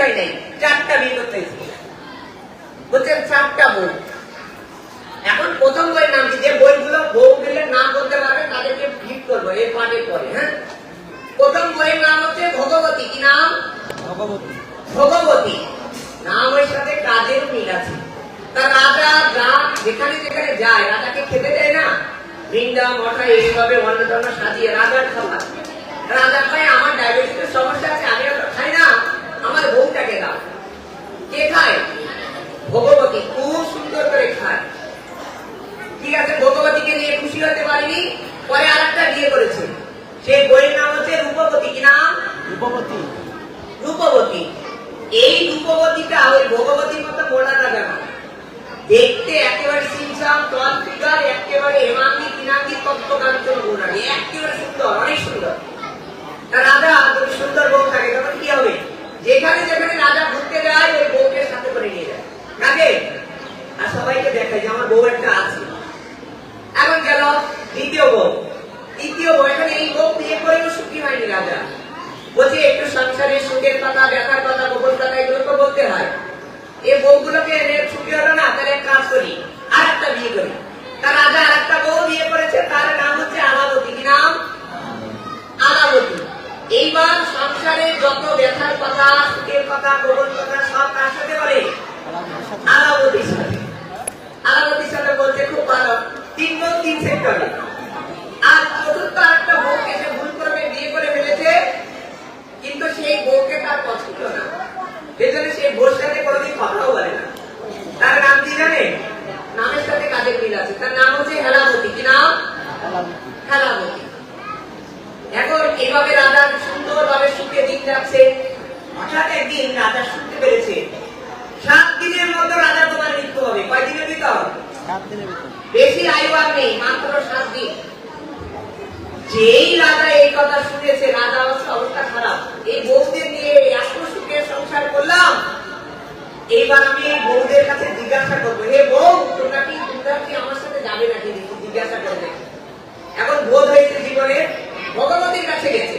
হয় নাই। চারটা বিয়ে করতে বলছেন চারটা বউ এখন প্রথম বইয়ের নাম কি? যে বইগুলো বউগুলোর নাম বলতে পারবে তাদেরকে ফিট করব এর পাটে পরে হ্যাঁ? প্রথম বইয়ের নাম হচ্ছে ভগবতী। কি নাম? ভগবতী। ভগবতী। নামের সাথে কাজের মিল আছে। তা রাজা গ্রাম যেখানে যেখানে যায় রাজাকে খেতে দেয় না? বৃন্দা মঠা এইভাবে টন্ন সাজিয়ে রাজার খাবার। রাজা খায় আমার ডায়াবেটিসের সমস্যা আছে আমি না আমার বউটাকে দাও। কে খায়? ভগবতী। খুব সুন্দর করে খায়। ঠিক আছে ভগবতীকে নিয়ে খুশি হতে পারিনি পরে আরেকটা বিয়ে করেছে। সেই বইয়ের নাম হচ্ছে রূপবতী। কি নাম? রূপবতী। রূপবতী। এই রূপবতীটা ওই ভগবতীর মতো মোড়া না কেন দেখতে একেবারে সিনসাম টল ফিগার একেবারে হেমাঙ্গি কিনাঙ্গি তত্ত্ব কাঞ্চন গুণানি একেবারে সুন্দর অনেক সুন্দর। রাজা যদি সুন্দর বউ থাকে তখন কি হবে? যেখানে যেখানে রাজা ঘুরতে যায়, ওই বউকে সাথে করে নিয়ে যায়। কাকে? আর সবাইকে দেখায় যে আমার বউ একটা আছে। এখন গেল দ্বিতীয় বউ। তৃতীয় বউ, এখানে এই বউ বিয়ে করেও সুখী হয়নি রাজা। বলছে, একটু সংসারে সুখের কথা ব্যথার কথা, গোপন কথা, এগুলো তো বলতে হয়। এই বউগুলোকে এনে সুখী হলো না, তাহলে এক কাজ করি আর একটা বিয়ে করি। তার রাজা আর একটা বউ বিয়ে করেছে, তার নাম হচ্ছে আলাবতী কি নাম আলাবতী এইবার সংসারে যত ব্যথার কথা, সুখের কথা গোপন কথা, সব কার সাথে বলে? আলাবতীর সাথে। আলাবতীর সাথে বলছে খুব ভালো। তিন তিন সেক্টরে আর চতুর্থ আরেকটা বউকে ভুল করে বিয়ে করে ফেলেছে, কিন্তু সেই বউকে তার পছন্দ না। সেজন্য সেই বউর সাথে কোনোদিন কথাও বলে না। তার নাম কি জানে নামের সাথে কাজের মিল আছে। তার নাম হচ্ছে হেলাবতী কি নাম হেলাবতী এখন এইভাবে রাজা সুন্দরভাবে যাচ্ছে হঠাৎ একদিন রাজা শুনতে পেরেছে সাত দিনের মতো রাজা তোমার মৃত্যু হবে। কয় দিনের ভিতর। বেশি আয়ু আর নেই মাত্র সাত দিন। যেই রাজা এই কথা শুনেছে রাজা অবস্থা খারাপ। এই বউদের নিয়ে এত সুখে সংসার করলাম। এইবার আমি এই বউদের কাছে জিজ্ঞাসা করব হে বউ তোমরা কি তোমরা কি আমার সাথে যাবে নাকি? জিজ্ঞাসা করবে। এখন বোধ হয়েছে জীবনে ভগবতীর কাছে গেছে।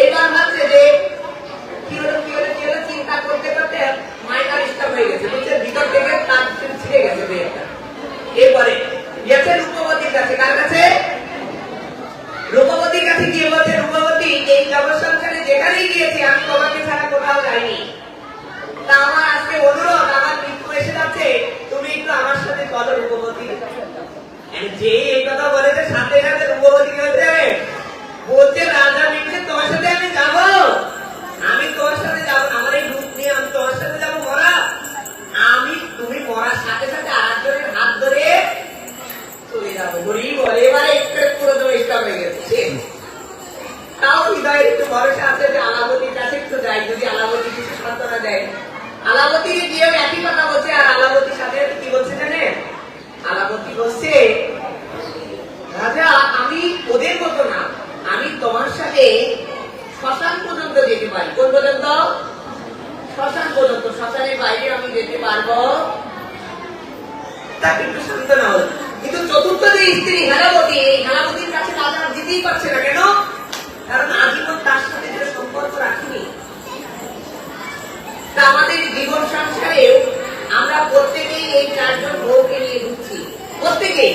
এইবার ভাবছে যে, কি হলো কি হলো কি হলো, চিন্তা করতে করতে মাইনার স্টপ হয়ে গেছে বুঝছে ভিতর থেকে তার ছিঁড়ে গেছে মেয়েটা এরপরে, গেছে রূপবতীর কাছে, কার কাছে? রূপবতীর কাছে গিয়ে বলছে, রূপবতী, এই জগৎ সংসারে যেখানেই গিয়েছি, আমি তোমাকে ছাড়া কোথাও যাইনি। তা আমার আজকে অনুরোধ, আমার মৃত্যু এসে যাচ্ছে, তুমি একটু আমার সাথে চলো রূপবতী। যে এই কথা বলেছে, সাথে সাথে রূপবতী কি হচ্ছে বলছে, রাজা মিলছে তোমার সাথে আমি যাব আমি তোমার সাথে যাব না। আমার এই রূপ নিয়ে আমি তোমার সাথে যাব মরা আমি তুমি মরার সাথে সাথে আরেকজনের হাত ধরে চলে যাব হরি বলে এবারে একটু একটু করে তোমার ইচ্ছা হয়ে গেছে শেষ। তাও হৃদয়ের একটু ভরসা আছে যে আলাবতীর কাছে একটু যাই, যদি আলাবতী কিছু সান্ত্বনা দেয়। আলাবতী গিয়েও একই কথা বলছে, আর আলাবতীর সাথে কি বলছে জানেন আলাবতী বলছে, রাজা, আমি ওদের মতো না। আমি তোমার সাথে শ্মশান পর্যন্ত যেতে পারি। কোন পর্যন্ত? শ্মশান পর্যন্ত। শ্মশানের বাইরে আমি যেতে পারব। তা কিন্তু সান্ত্বনা হল কিন্তু চতুর্থ যে স্ত্রী হেলাবতী এই হেলাবতীর কাছে রাজা যেতেই পারছে না, কেন? কারণ আজীবন তার সাথে যে সম্পর্ক রাখিনি আমাদের জীবন সংসারেও আমরা প্রত্যেকেই এই চারজন বউকে নিয়ে ঘুরছি। প্রত্যেকেই।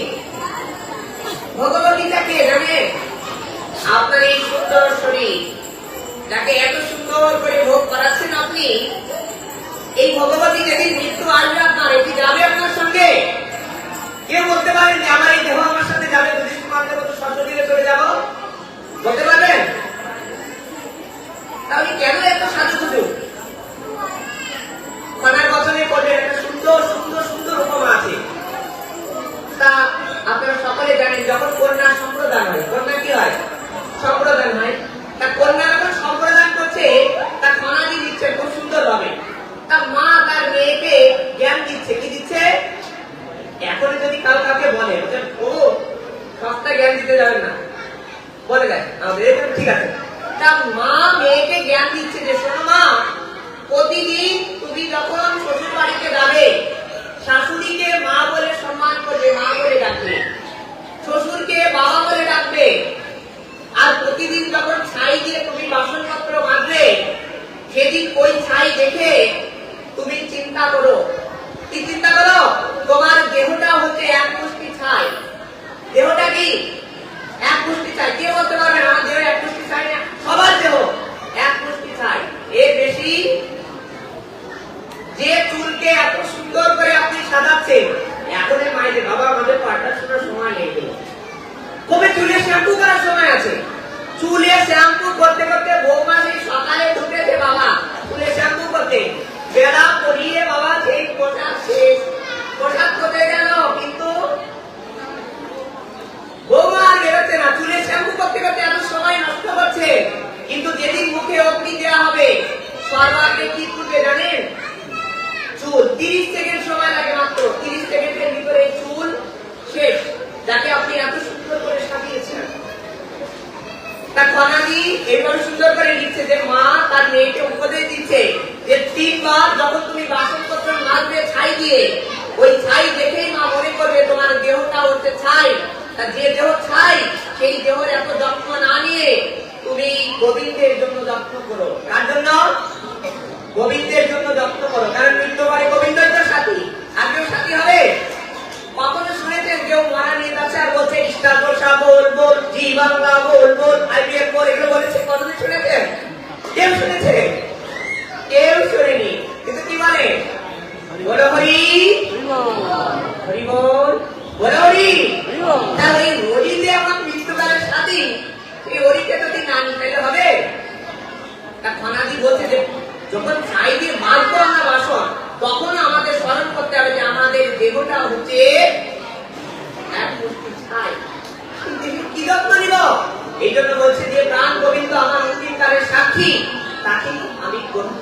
ভগবতীটাকে জানেন আপনার এই সুন্দর শরীর যাকে এত সুন্দর করে ভোগ করাচ্ছেন আপনি? এই ভগবতী যেদিন মৃত্যু আসবে আপনার, এটি যাবে আপনার সঙ্গে কেউ বলতে পারেন যে আমার এই দেহ আমার সাথে যাবে যদি তোমাদের মতো সশরীরে চলে যাব বলতে পারবেন তাহলে কেন এত সাজু খুঁজু কনার বচনে পড়বে একটা সুন্দর সুন্দর সুন্দর উপমা আছে তা আপনারা সকলে জানেন যখন কন্যা সম্প্রদান হয় কন্যা কি হয় সম্প্রদান হয় তা কন্যা যখন মা মেয়েকে জ্ঞান দিচ্ছে যে শোনো মা প্রতিদিন তুমি যখন শ্বশুর বাড়িতে যাবে শাশুড়িকে মা বলে সম্মান করবে মা বলে ডাকবে শ্বশুরকে বাবা বলে ডাকবে আর প্রতিদিন যখন ছাই দিয়ে তুমি বাসনপত্র মাজবে সেদিন ওই ছাই দেখে তুমি চিন্তা করো। কি চিন্তা করো? তোমার দেহটা হচ্ছে এক মুষ্টি ছাই। দেহটা কি? এক মুষ্টি ছাই। কে বলতে পারবে আমার দেহ এক মুষ্টি ছাই না। সবার দেহ এক মুষ্টি ছাই। এর বেশি যে চুলকে এত সুন্দর করে আপনি সাজাচ্ছেন এখন মায়েদের বাবা, আমাদের পাঠটা শোনার সময় নেই। কবে চুলে শ্যাম্পু করার সময় আছে? চুলে শ্যাম্পু করতে করতে বৌমা সেই সকালে ঢুকেছে বাবা চুলে শ্যাম্পু করতে বেলা পরিয়ে বাবা সেই পোশাক শেষ পোশাক করতে গেল কিন্তু বৌমা আর বেরোচ্ছে না চুলে শ্যাম্পু করতে করতে এত সময় নষ্ট করছে কিন্তু যেদিন মুখে অগ্নি দেওয়া হবে সর্বাগ্রে কি করবে জানেন চুল তিরিশ সেকেন্ড সময় লাগে মাত্র তিরিশ সেকেন্ডের ভিতরে এই চুল শেষ যাকে আপনি এত সুন্দর করে সাজিয়েছেন তা কনাদি এইভাবে সুন্দর করে লিখছে যে মা তার মেয়েকে উপদেশ দিচ্ছে যে তিনবার যখন তুমি বাসনপত্র মাজবে ছাই দিয়ে ওই ছাই দেখেই মা মনে করবে তোমার দেহটা হচ্ছে ছাই তা যে দেহ ছাই সেই দেহের এত যত্ন না নিয়ে তুমি গোবিন্দের জন্য যত্ন করো। কার জন্য? গোবিন্দের জন্য যত্ন করো। কারণ মৃত্যুবারে গোবিন্দই তো সাথী। আর কেউ সাথী হবে? কখনো শুনেছেন কেউ মারা নিয়ে যাচ্ছে আর বলছে ইস্টাদোষা বল বল জি বাংলা বল বল আইপিএল বল এগুলো বলেছে। কখনো শুনেছেন? কেউ শুনেছে? কেউ শুনেনি। কিন্তু কি মানে? বলো হরি। হরি বল। বলো হরি। তাহলে এই হরি যে আমার মৃত্যুকালের সাথী। এই হরিকে যদি না নিতে হবে। তা খনাদি বলছে যে, যখন ছাই দিয়ে আমরা বাসন তখন আমাদের স্মরণ করতে হবে যে আমাদের দেহটা হচ্ছে এই জন্য তাকে আমি গ্রহণ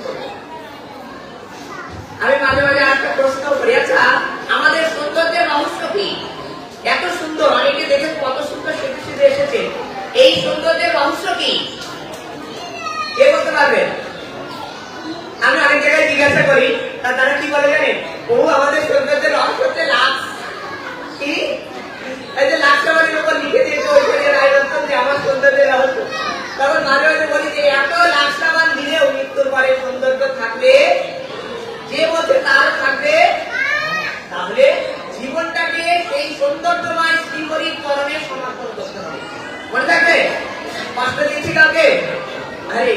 মাঝে মাঝে একটা প্রশ্ন করি আচ্ছা আমাদের সৌন্দর্যের রহস্য কি? এত সুন্দর, অনেকে দেখে কত সুন্দর সেটে সেটে এসেছে। এই সৌন্দর্যের রহস্য কি কে বলতে পারবেন আমি অনেক জায়গায় জিজ্ঞাসা করি, তা তারা কি বলে জানেন? ও আমাদের সৌন্দর্যের রহস্য হচ্ছে লাভ কি? এই যে লাক্সাবাড়ির উপর লিখে দিয়েছে ওইখানে রায়রত্ন যে আমার সৌন্দর্যের রহস্য। তখন মাঝে মাঝে বলি যে, এত লাক্সাবান দিলেও মৃত্যুর পরে সৌন্দর্য থাকলে যে বলছে তার থাকবে। তাহলে জীবনটাকে সেই সৌন্দর্যময় শ্রীহরির চরণে সমর্পণ করতে হবে। মনে থাকবে? কষ্ট দিচ্ছি হরে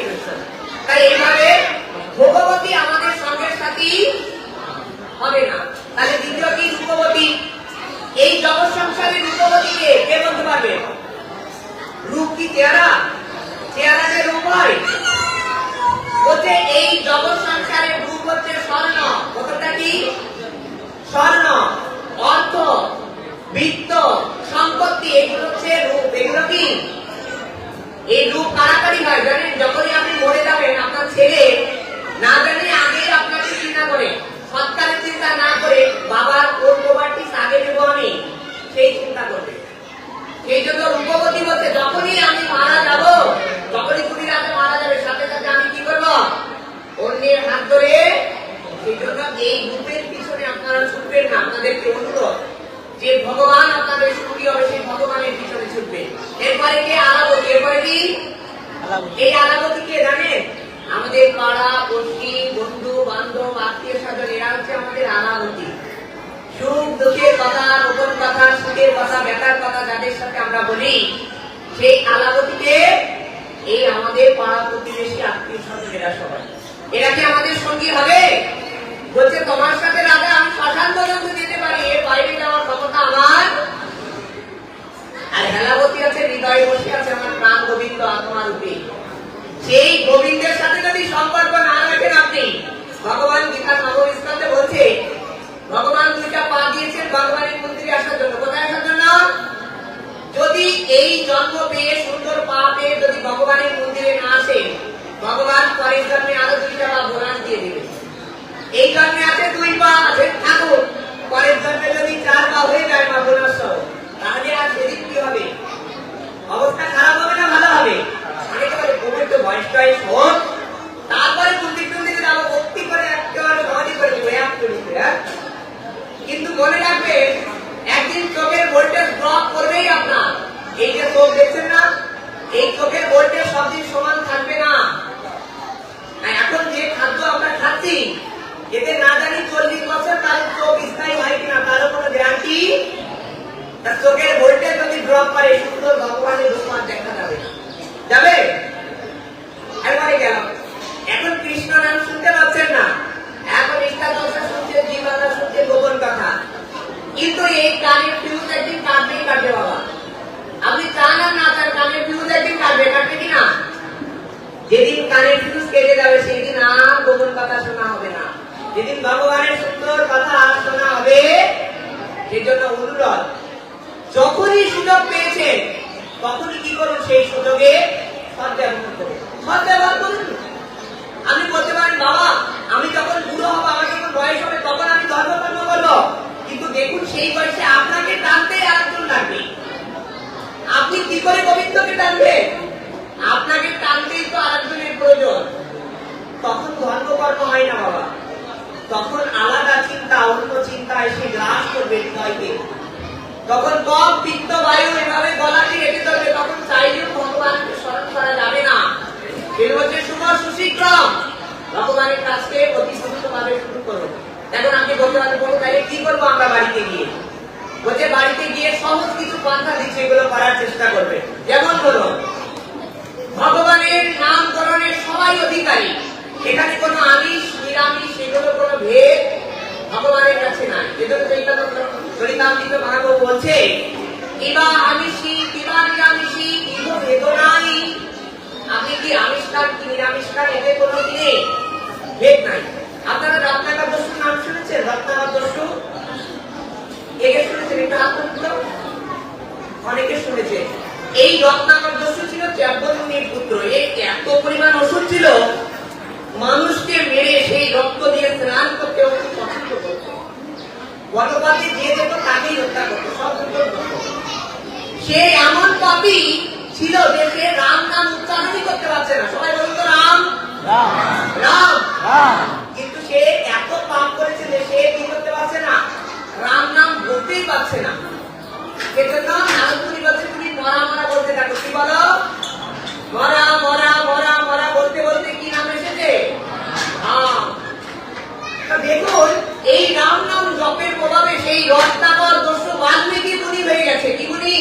তাই এইভাবে ভগবতী আমাদের সঙ্গের সাথী হবে না। তাহলে দ্বিতীয় কি রূপবতী? এই জগৎ সংসারের রূপবতীকে কে বলতে পারবে? রূপ কি চেহারা? চেহারা যে রূপ হয়, বলছে এই জগৎ সংসারের রূপ হচ্ছে স্বর্ণ। কতটা কি? স্বর্ণ, অর্থ, বৃত্ত, সম্পত্তি, এগুলো হচ্ছে রূপ। এগুলো কি? এই রূপ কারাকারি হয় জানেন, যখনই আপনি মরে যাবেন, আপনার ছেলে না জানি আগে আপনাকে চিন্তা করে সৎকারের চিন্তা না করে বাবার কোন প্রপার্টি আগে দেবো আমি সেই চিন্তা করবে সেই জন্য রূপবতী বলছে যখনই আমি মারা যাব যখনই তুমি রাতে মারা যাবে সাথে সাথে আমি কি করব অন্যের হাত ধরে সেই জন্য এই রূপের পিছনে আপনারা ছুটবেন না আপনাদেরকে অনুরোধ যে ভগবান আপনাদের সুখী হবে সেই ভগবানের পিছনে ছুটবে এরপরে কে আলাবতী এরপরে কি আলাবতী। এই আলাবতী কে জানেন আমাদের পাড়া পড়শি বন্ধু বান্ধব আত্মীয় স্বজন এরা হচ্ছে আমাদের আলাবতী সুখ দুঃখের কথা নতুন কথা সুখের কথা ব্যথার কথা যাদের সাথে আমরা বলি সেই আলাবতীকে এই আমাদের পাড়া প্রতিবেশী আত্মীয় স্বজন এরা সবাই এরা কি আমাদের সঙ্গী হবে বলছে তোমার সাথে রাজা আমি শ্মশান পর্যন্ত যেতে পারি এর বাইরে যাওয়ার ক্ষমতা আমার আর হেলাবতী আছে হৃদয়ে বসে আছে আমার প্রাণ গোবিন্দ আত্মা রূপে সেই গোবিন্দের সাথে যদি সম্পর্ক না রাখেন আপনি ভগবান গীতা নবম স্কন্ধে বলছে ভগবান দুইটা পা দিয়েছেন ভগবানের মন্দিরে আসার জন্য কোথায় আসার জন্য যদি এই জন্ম পেয়ে সুন্দর পা পেয়ে যদি ভগবানের মন্দিরে না আসে ভগবান পরের জন্মে আরও দুইটা বা বোনাস দিয়ে দেবে। এই জন্মে আছে দুই পা আছে ঠাকুর। পরের জন্মে যদি চার পা হয়ে যায় মা বোনাস সহ, তাহলে আর সেদিন কি হবে? অবস্থা খারাপ হবে না ভালো হবে অনেকে বলে কোভিড তো ভয় গেল এখন কৃষ্ণ নাম শুনতে পাচ্ছেন না এখন ইষ্টাদশা শুনছে জীবাদা শুনছে গোপন কথা কিন্তু এই কানের ফিউজ একদিন কাটবেই কাটবে বাবা আপনি চান আর না চান কানের ফিউজ একদিন কাটবে কাটবে কি না যেদিন কানের ফিউজ কেটে যাবে সেই আর গোপন কথা শোনা হবে না। যেদিন ভগবানের সুন্দর কথা শোনা হবে সেই জন্য অনুরোধ, যখনই সুযোগ পেয়েছেন, তখনই কি করুন সেই সুযোগে সদ্ব্যবহার করুন। সদ্ব্যবহার করুন। আমি বলতে পারেন, বাবা, আমি যখন বুড়ো হব, আমার যখন বয়স হবে, তখন আমি ধর্মকর্ম করব। কিন্তু দেখুন, সেই বয়সে আপনাকে টানতে আরেকজন লাগবে। আপনি কি করে গোবিন্দকে টানবেন? আপনাকে টানতেই তো আরেকজনের প্রয়োজন। তখন ধর্মকর্ম হয় না বাবা। তখন আলাদা চিন্তা, অন্য চিন্তা এসে গ্রাস করবে হৃদয়কে। তখন কম পিত্ত, বায়ু এভাবে গলাটি রেখে ধরবে তখন চাইলেও ভগবানকে স্মরণ করা যাবে না। এর হচ্ছে শুভ সুশীঘ্রম। ভগবানের কাছকে সুস্থ ভাবে শুরু করুন এখন আপনি বলতে পারেন বলুন, তাহলে কি করব আমরা বাড়িতে গিয়ে? বলছে, বাড়িতে গিয়ে সহজ কিছু পন্থা দিচ্ছে, এগুলো করার চেষ্টা করবে। যেমন ধরুন ভগবানের নামকরণের সবাই অধিকারী। এখানে কোনো আমিষ, নিরামিষ, এগুলো কোনো ভেদ ভগবানের কাছে নাই। এজন্য চরিতামৃত মহাপ্রভু বলছে কিবা আমিষি কিবা নিরামিষি ইহ ভেদ নাই। আপনি কি আমিষ খান কি নিরামিষ খান এতে কোনো দিনে ভেদ নাই। আপনারা রত্নাকর দস্যুর নাম শুনেছেন? রত্নাকর দস্যু একে শুনেছেন? একটু হাত অনেকে শুনেছে এই রত্নাকর দস্যু ছিল চ্যাব্বতমীর পুত্র। এই এত পরিমাণ ওষুধ ছিল মানুষকে মেরে সেই রক্ত দিয়ে স্নান করতে পছন্দ করত। গণপাতি যে যেত তাকেই হত্যা করতো সব সে এমন পাপি ছিল যে সে রাম নাম উচ্চারণই করতে পারছে না। সবাই বলুন তো রাম? রাম। রাম। রাম। কিন্তু সে এত পাপ করেছে যে সে কি করতে পারছে না? রাম নাম বলতেই পারছে না। সেজন্য নারদমুনি বলছে তুমি মরা মরা বলতে থাকো কি বলো মরা মরা মরা মরা বলতে বলতে কি নাম এসেছে দেখুন এই রাম নাম জপের প্রভাবে সেই রত্নাকর দস্যু বাল্মীকি মুনি হয়ে গেছে কি মুনি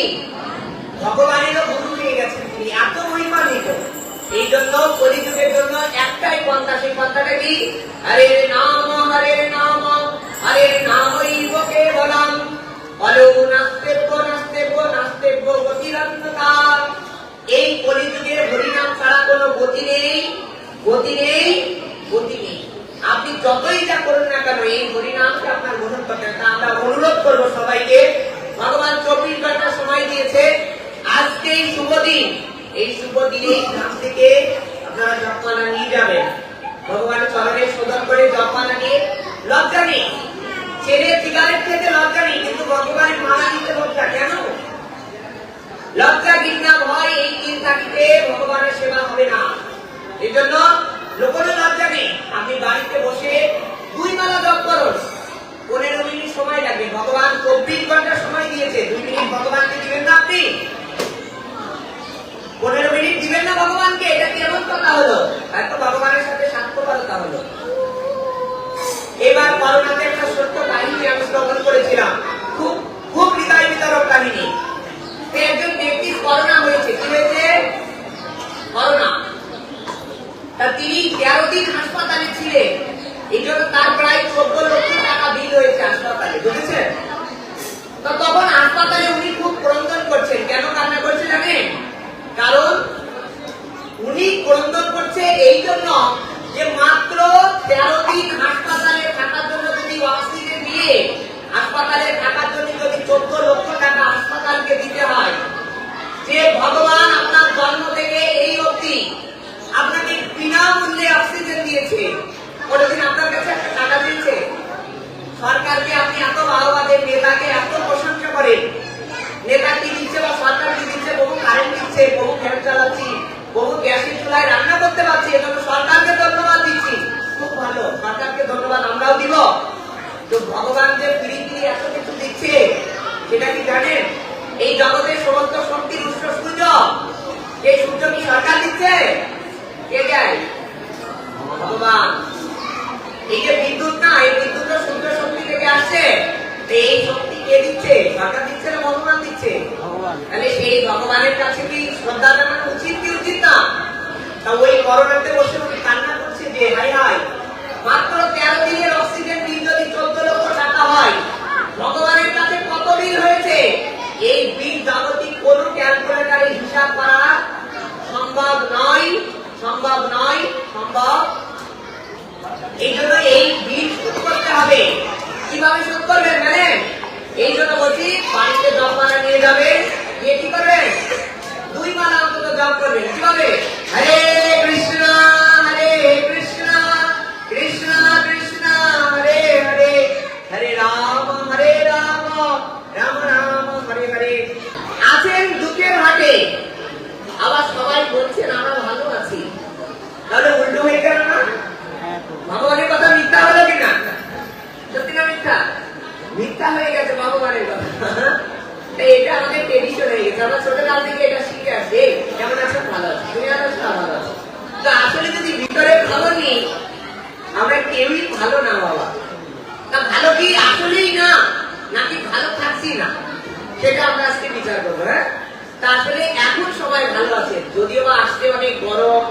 ভগবানেরও গুরু হয়ে গেছেন তিনি এত মহিমান্বিত এই জন্য কলিযুগের জন্য একটাই পন্থা সেই পন্থাটা কি হরে নাম হরে নাম হরে নামই কে বলাম হলো নাস্তেব্য নাস্তেব্য হরিনাম ছাড়া কোনো গতি নেই গতি নেই গতি নেই। আপনি যতই যা করুন না কেন, এই হরিনামকে আপনার গ্রহণ করতে আমরা অনুরোধ করব সবাইকে। ভগবান চব্বিশ ঘণ্টা সময় দিয়েছে। আজকে এই এই শুভ দিনে এই থেকে আপনারা জপমালা নিয়ে যাবেন। ভগবানের চরণে শোধন করে জপমালা নিয়ে লজ্জা নেই। ছেলে সিগারেট খেতে লজ্জা নেই, কিন্তু ভগবানের মালা দিতে লজ্জা, কেন? লজ্জা ঘৃণা ভয়, এই তিন থাকিতে ভগবানের সেবা হবে না। এই জন্য লোকেরও লজ্জা নেই। আপনি বাড়িতে বসে দুই মালা জপ করুন। পনেরো মিনিট সময় লাগবে। ভগবান চব্বিশ ঘণ্টা সময় দিয়েছে। দুই মিনিট ভগবানকে দিবেন না আপনি? পনেরো মিনিট দিবেন না ভগবানকে? এটা কেমন কথা হলো? এত ভগবানের সাথে স্বার্থপরতা হলো। এবার করোনাতে একটা সত্য কাহিনী আমি শ্রবণ করেছিলাম। খুব খুব হৃদয় বিতরক কাহিনী তো একজন ব্যক্তির করোনা হয়েছে কি হয়েছে করোনা তা তিনি তেরো দিন হাসপাতালে ছিলেন এই জন্য তার প্রায় চোদ্দ লক্ষ টাকা বিল হয়েছে হাসপাতালে বুঝেছেন তো তখন হাসপাতালে উনি খুব ক্রন্দন করছেন কেন কান্না করছে জানেন কারণ উনি ক্রন্দন করছে এই জন্য যে মাত্র তেরো দিন হাসপাতালে থাকার জন্য যদি অক্সিজেন দিয়ে হাসপাতালে থাকার জন্য যদি চোদ্দ লক্ষ টাকা হাসপাতালকে দিতে হয় যে ভগবান আপনার জন্ম থেকে এই অবধি আপনাকে বিনামূল্যে অক্সিজেন দিয়েছে কোনোদিন আপনার কাছে একটা টাকা দিয়েছে সরকারকে আপনি এত বাহবা দেন নেতাকে এত প্রশংসা করেন নেতা কি দিচ্ছে বা সরকার কি দিচ্ছে বহু কারেন্ট দিচ্ছে বহু ফ্যান চালাচ্ছি বহু গ্যাসের চুলায় রান্না করতে পারছি এজন্য সরকারকে ধন্যবাদ দিচ্ছি খুব ভালো সরকারকে ধন্যবাদ আমরাও দিব তো ভগবান যে ফিরি ফিরি এত কিছু দিচ্ছে সেটা কি জানেন এই জগতের সমস্ত শক্তির উৎস সূর্য এই সূর্য কি দিচ্ছে কে যায়? ভগবান। এই যে বিদ্যুৎ না এই বিদ্যুৎ সূর্য শক্তি থেকে আসছে। এই শক্তি কে দিচ্ছে? সরকার দিচ্ছে না ভগবান দিচ্ছে? ভগবান। তাহলে সেই ভগবানের কাছে কি শ্রদ্ধা জানানো উচিত কি উচিত না? তা ওই করোনাতে বসে সম্ভব? এই জন্য এই বিল শোধ করতে হবে। কীভাবে শোধ করবেন জানেন এই জন্য বলছি, বাড়িতে জব মালা নিয়ে যাবে গিয়ে কি করবেন? দুই মালা অন্তত জব করবেন। কীভাবে? হরে কৃষ্ণ হরে কৃষ্ণ কৃষ্ণ কৃষ্ণ হরে হরে হরে রাম হরে রাম রাম রাম হরে হরে আছেন দুঃখের হাটে আবার সবাই বলছেন আমরা ভালো আছি তাহলে উল্টো হয়ে গেল না হ্যাঁ তো ভগবানের কথা মিথ্যা হলো কিনা সত্যি না মিথ্যা মিথ্যা হয়ে গেছে ভগবানের কথা তাই এটা আমাদের ট্রেডিশন হয়ে গেছে আমরা ছোটকাল থেকে এটা শিখে আসছি এই, কেমন আছো ভালো আছি তুমি ভালো আছো হ্যাঁ, ভালো আছো তো আসলে যদি ভিতরে ভালো নেই আমরা কেউই ভালো না বাবা তা ভালো কি আসলেই না নাকি ভালো থাকছি না সেটা আমরা আজকে বিচার করব হ্যাঁ তা আসলে এখন সবাই ভালো আছে যদিও বা আসতে অনেক গরম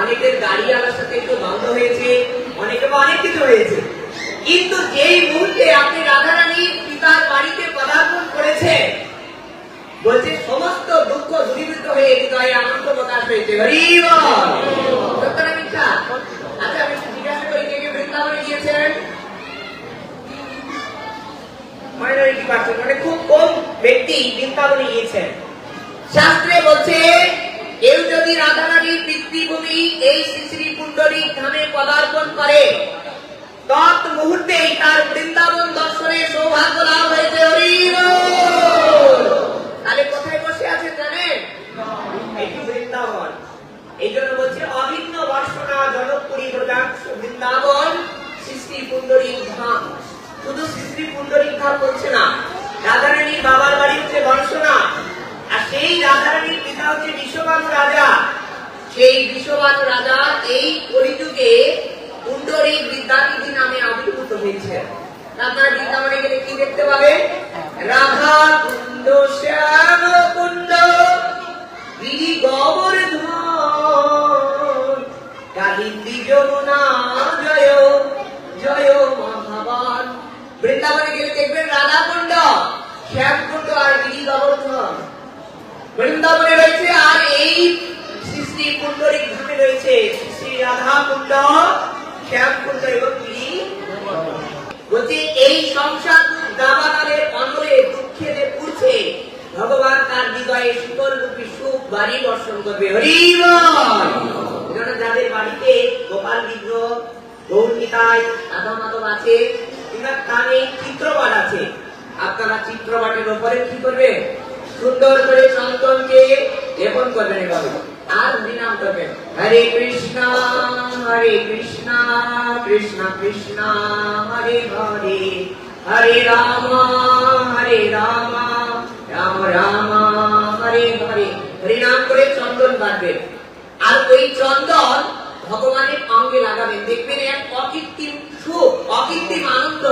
অনেকের গাড়ি আনার সাথে একটু বন্ধ হয়েছে অনেকে বা অনেক কিছু হয়েছে কিন্তু যেই মুহূর্তে আপনি রাধারানীর পিতার বাড়িতে পদার্পণ করেছেন বলছে সমস্ত দুঃখ দূরীভূত হয়ে হৃদয়ে আনন্দ প্রকাশ হয়েছে মিথ্যা? আচ্ছা মানে এই শ্রী পুণ্ডরী ধামে করে, তৎ মুহূর্তেই তার বৃন্দাবন দর্শনের সৌভাগ্য লাভ হয়েছে হরি। তাহলে বসে আছে জানেন এটি বৃন্দাবন এই জন্য বলছে অভিন্ন বর্ষনা জনকপুরী প্রজাংশ বৃন্দাবন, সৃষ্টি পুণ্ডরী ধাম। শুধু সৃষ্টি পুণ্ডরী ধাম বলছে না, রাধারানীর বাবার বাড়ি হচ্ছে বর্ষনা, আর সেই রাধারানীর পিতা হচ্ছে বিশ্ববানু রাজা। সেই বিশ্ববানু রাজা এই কলিযুগে পুণ্ডরী বিদ্যানিধি নামে আবির্ভূত হয়েছে। আপনারা বৃন্দাবনে গেলে কি দেখতে পাবেন রাধা কুণ্ড, শ্যাম কুণ্ড, গিরি গোবর্ধন। কালিন্দী যমুনা, জয় জয় মহাবান বৃন্দাবনে গেলে দেখবেন রাধা কুণ্ড, শ্যাম কুণ্ড আর গিরি গোবর্ধন বৃন্দাবনে রয়েছে আর এই সৃষ্টি পুণ্ডরিক ধামে রয়েছে শ্রী রাধা কুণ্ড, শ্যাম কুণ্ড এবং গিরি বলছে, এই সংসার দাবানলের অনলে দুঃখে যে ভগবান তার হৃদয়ে শীতল রূপী সুখ বাড়ি বর্ষণ করবে। হরি বল। এজন্য যাদের বাড়িতে গোপাল মাধব আছে কানে চিত্রপাট আছে। আপনারা চিত্রপাটের উপরে কি করবেন? সুন্দর করে লেপন করবেন এভাবে আর করবেন। হরে কৃষ্ণ হরে কৃষ্ণ কৃষ্ণ কৃষ্ণ, হরে হরে। হরে রাম হরে রাম রাম রাম, হরে হরে। হরিনাম করে চন্দন বাঁধবেন আর ওই চন্দন ভগবানের অঙ্গে লাগাবেন। দেখবেন এক অকৃত্রিম সুখ, অকৃত্রিম আনন্দ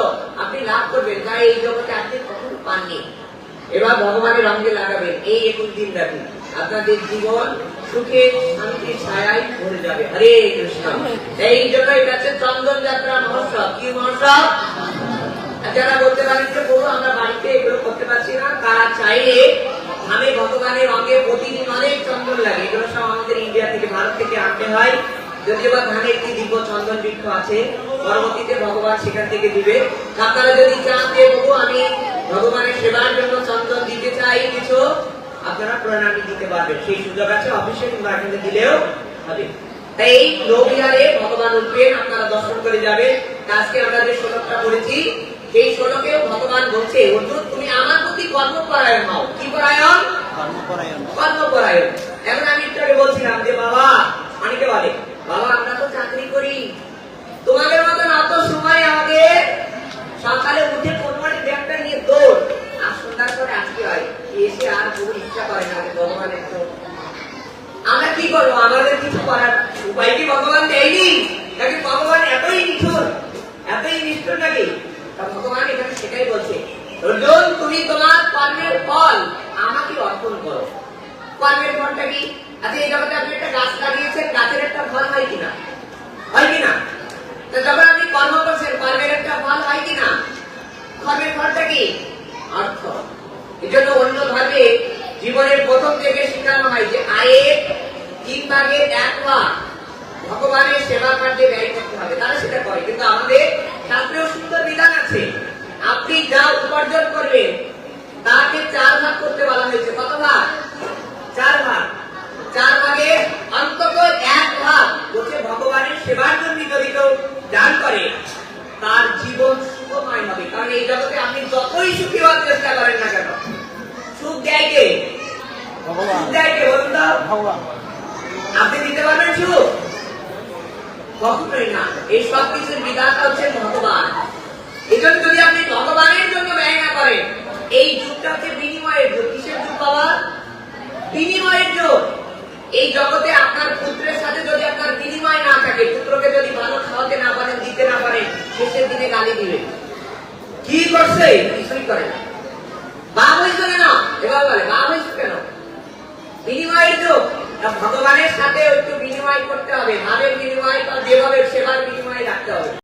আপনি লাভ করবেন। যা এই জগতে আপনি কখনো পাননি। এবার ভগবানের অঙ্গে লাগাবেন। এই একুশ দিন ব্যাপী আপনাদের জীবন সুখে শান্তি ছায়ায় ভরে যাবে। হরে কৃষ্ণ। এই জন্য এটা হচ্ছে চন্দন যাত্রা মহোৎসব। কি মহোৎসব? যারা বলতে পারেন যে আমরা বাড়িতে এগুলো করতে পারছি না। তারা চাইলে আমি ভগবানের অঙ্গে প্রতিদিন অনেক চন্দন লাগে। এগুলো সব আমাদের ইন্ডিয়া থেকে, ভারত থেকে আনতে হয়। যদিও বা ধানে একটি দিব্য চন্দন বৃক্ষ আছে, পরবর্তীতে ভগবান সেখান থেকে দিবে। আপনারা যদি চান যে, প্রভু, আমি ভগবানের সেবার জন্য চন্দন দিতে চাই কিছু, আপনারা প্রণামী দিতে পারবেন। সেই সুযোগ আছে, অফিসে কিংবা এখানে দিলেও হবে। তাই এই নৌবিহারে ভগবান উঠবেন, আপনারা দর্শন করে যাবেন। আজকে আমরা যে শ্লোকটা পড়েছি, সেই শ্লোকেও ভগবান বলছে, অর্জুন, তুমি আমার কর্মপরায়ণ হও। কি পরায়ণ? কর্মপরায়ণ। কর্মপরায়ণ। এখন আমি একটু বলছিলাম যে বাবা অনেকে বলে বাবা আমরা তো চাকরি করি। তোমাদের মতন অত সময় আমাদের সকালে উঠে কোনোবারে ব্যাগটা নিয়ে দৌড়। আর সন্ধ্যার পরে আসতে হয়। এসে আর বহু ইচ্ছা করে না ভগবানের তো আমরা কি করব? আমাদের কিছু করার উপায় কি ভগবান দেয়নি? নাকি ভগবান এতই নিষ্ঠুর এতই নিষ্ঠুর নাকি? ভগবান এখানে সেটাই বলছে। অর্জুন তুমি তোমার কর্মের ফল আমাকে অর্পণ করো। কর্মের ফলটা কি? আচ্ছা এই জগতে আপনি একটা গাছ লাগিয়েছেন, গাছের একটা ফল হয় কিনা? হয় কিনা? তো যখন আপনি কর্ম করছেন, কর্মের একটা ফল হয় কিনা? কর্মের ফলটা কি? অর্থ। এই জন্য অন্য ভাবে জীবনের প্রথম থেকে শেখানো হয় যে আয়ের তিন ভাগের এক ভাগ ভগবানের সেবা কার্যে ব্যয় করতে হবে। তারা সেটা করে। কিন্তু আমাদের শাস্ত্রেও সুন্দর বিধান আছে। আপনি যা উপার্জন করবেন তাকে চার ভাগ করতে বলা হয়েছে। কত ভাগ? চার ভাগ। চার ভাগে অন্তত এক ভাগ হচ্ছে ভগবানের সেবার জন্য যদি কেউ দান করে তার জীবন সুখময় হবে। কারণ এই জগতে আপনি যতই সুখী হওয়ার চেষ্টা করেন না কেন সুখ দেয় কে? সুখ দেয় কে বলুন তো? আপনি দিতে পারবেন সুখ? কখনোই না। এই সব কিছুর বিধাতা হচ্ছেন ভগবান এই জন্য যদি আপনি ভগবানের জন্য ব্যয় না করেন, এই যুগটা হচ্ছে বিনিময়ের যুগ। কিসের যুগ বাবা? বিনিময়ের যুগ। এই জগতে আপনার পুত্রের সাথে যদি আপনার বিনিময় না থাকে, পুত্রকে যদি ভালো খাওয়াতে না পারেন, দিতে না পারেন, শেষের দিনে গালি দিবে কি করছে? কিছুই করে না। বাপ হয়েছে কেন এবার বলে বাপ হয়েছে কেন বিনিময়ের যুগ। ভগবানের সাথে একটু বিনিময় করতে হবে। ভাবের বিনিময় বা যেভাবে সেবার বিনিময় রাখতে হবে।